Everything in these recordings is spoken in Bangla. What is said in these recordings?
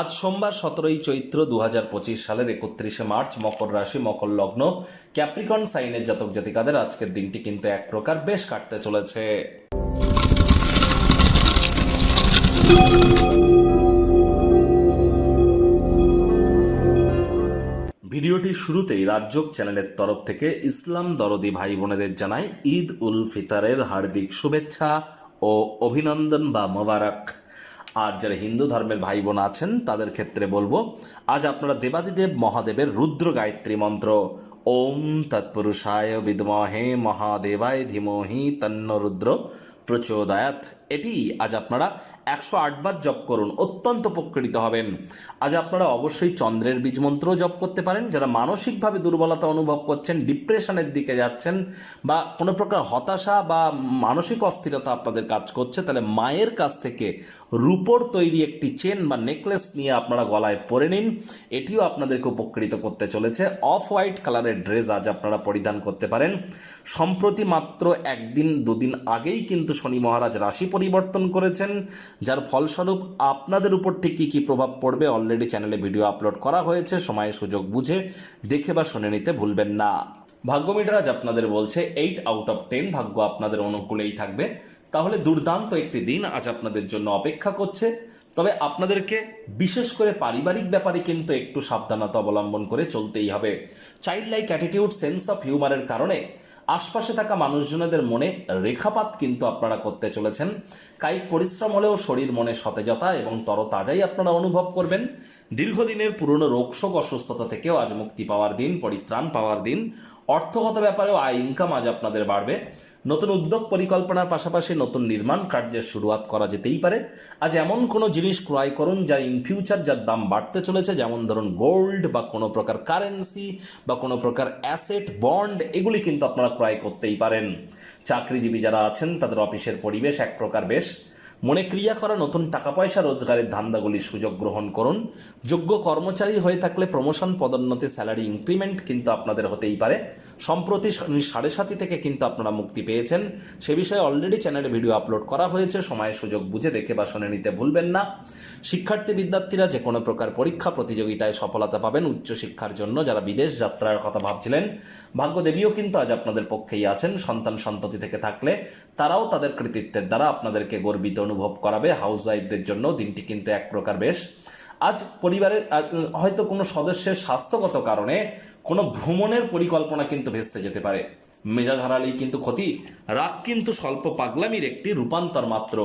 আজ সোমবার সতেরোই চৈত্র দু হাজার পঁচিশ সালের একত্রিশে মার্চ মকর রাশি, মকর লগ্ন, ক্যাপ্রিকন সাইনের জাতক জাতিকাদের আজকের দিনটি কিন্তু এক প্রকার বেশ কাটতে চলেছে। ভিডিওটি শুরুতেই রাজ্যক চ্যানেলের তরফ থেকে ইসলাম দরদি ভাই বোনেদের জানাই ঈদ উল ফিতরের হার্দিক শুভেচ্ছা ও অভিনন্দন বা মোবারক। আর যারা হিন্দু ধর্মের ভাই বোন আছেন, তাদের ক্ষেত্রে বলব, আজ আপনারা দেবাদিদেব মহাদেবের রুদ্র গায়ত্রী মন্ত্র। ওম তৎপুরুষায় বিদমহে মহাদেবায় ধীমহি তন্ন রুদ্র প্রচোদয়াত এটি আজ আপনারা একশো আটবার জপ করুন, অত্যন্ত উপকৃত হবেন। আজ আপনারা অবশ্যই চন্দ্রের বীজ মন্ত্র জপ করতে পারেন। যারা মানসিকভাবে দুর্বলতা অনুভব করছেন, ডিপ্রেশনের দিকে যাচ্ছেন বা কোনো প্রকার হতাশা বা মানসিক অস্থিরতা আপনাদের কাজ করছে, তাহলে মায়ের কাছ থেকে রূপোর তৈরি একটি চেন বা নেকলেস নিয়ে আপনারা গলায় পরে নিন। এটিও আপনাদেরকে উপকৃত করতে চলেছে। অফ হোয়াইট কালারের ড্রেস আজ আপনারা পরিধান করতে পারেন। সম্প্রতি মাত্র একদিন, দুদিন আগেই কিন্তু শনি মহারাজ রাশি পরিবর্তন করেছেন, যার ফলস্বরূপ আপনাদের উপর ঠিক কী কী প্রভাব পড়বে অলরেডি চ্যানেলে ভিডিও আপলোড করা হয়েছে সময় সুযোগ বুঝে দেখে বা শুনে নিতে ভুলবেন না। ভাগ্যমিটার আপনাদের বলছে এইট আউট অফ টেন ভাগ্য আপনাদের অনুকূলেই থাকবে। তাহলে দুর্দান্ত একটি দিন আজ আপনাদের জন্য অপেক্ষা করছে। তবে আপনাদেরকে বিশেষ করে পারিবারিক ব্যাপারে কিন্তু একটু সাবধানতা অবলম্বন করে চলতেই হবে। Child like attitude sense of হিউমারের কারণে আশপাশে থাকা মানুষজনদের মনে রেখাপাত কিন্তু আপনারা করতে চলেছেন। কায়িক পরিশ্রম হলেও শরীর মনে সতেজতা এবং তরতাজাই আপনারা অনুভব করবেন। দীর্ঘদিনের পুরনো রোগশোক অসুস্থতা থেকেও আজ মুক্তি পাওয়ার দিন, পরিত্রাণ পাওয়ার দিন। অর্থগত ব্যাপারেও আয় ইনকাম আজ আপনাদের বাড়বে। নতুন উদ্যোগ পরিকল্পনার পাশাপাশি নতুন নির্মাণ কার্যের শুরুয়াত করা যেতেই পারে। আজ এমন কোনো জিনিস ক্রয় করুন যা ইন ফিউচার যার দাম বাড়তে চলেছে, যেমন ধরুন গোল্ড বা কোনো প্রকার কারেন্সি বা কোনো প্রকার অ্যাসেট বন্ড এগুলি কিন্তু আপনারা ক্রয় করতেই পারেন। চাকরিজীবী যারা আছেন, তাদের অফিসের পরিবেশ এক প্রকার বেশ। মনে ক্রিয়া করা নতুন টাকা পয়সা রোজগারের ধান্দাগুলির সুযোগ গ্রহণ করুন। যোগ্য কর্মচারী হয়ে থাকলে প্রমোশন পদোন্নতি স্যালারি ইনক্রিমেন্ট কিন্তু আপনাদের হতেই পারে। সম্প্রতি সাড়ে সাতি থেকে কিন্তু আপনারা মুক্তি পেয়েছেন। সে বিষয়ে অলরেডি চ্যানেলে ভিডিও আপলোড করা হয়েছে। সময় সুযোগ বুঝে দেখে বা শুনে নিতে ভুলবেন না। শিক্ষার্থী, বিদ্যার্থীরা যে কোনো প্রকার পরীক্ষা প্রতিযোগিতায় সফলতা পাবেন উচ্চশিক্ষার জন্য। যারা বিদেশ যাত্রার কথা ভাবছিলেন, ভাগ্যদেবীও কিন্তু আজ আপনাদের পক্ষেই আছেন। সন্তান সন্ততি থেকে থাকলে তারাও তাদের কৃতিত্বের দ্বারা আপনাদেরকে গর্বিত অনুভব করাবে হাউস ওয়াইফদের জন্য। দিনটি কিন্তু এক প্রকার বেশ। আজ পরিবারের হয়তো কোনো সদস্যের স্বাস্থ্যগত কারণে কোনো ভ্রমণের পরিকল্পনা কিন্তু ভেস্তে যেতে পারে। মেজাজ হারালেই কিন্তু ক্ষতি। রাগ কিন্তু স্বল্প পাগলামির একটি রূপান্তর মাত্র।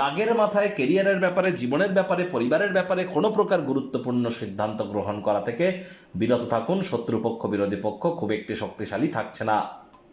রাগের মাথায় কেরিয়ারের ব্যাপারে, জীবনের ব্যাপারে, পরিবারের ব্যাপারে কোনো প্রকার গুরুত্বপূর্ণ সিদ্ধান্ত গ্রহণ করা থেকে বিরত থাকুন। শত্রুপক্ষ, বিরোধী পক্ষ খুব একটি শক্তিশালী থাকছে না।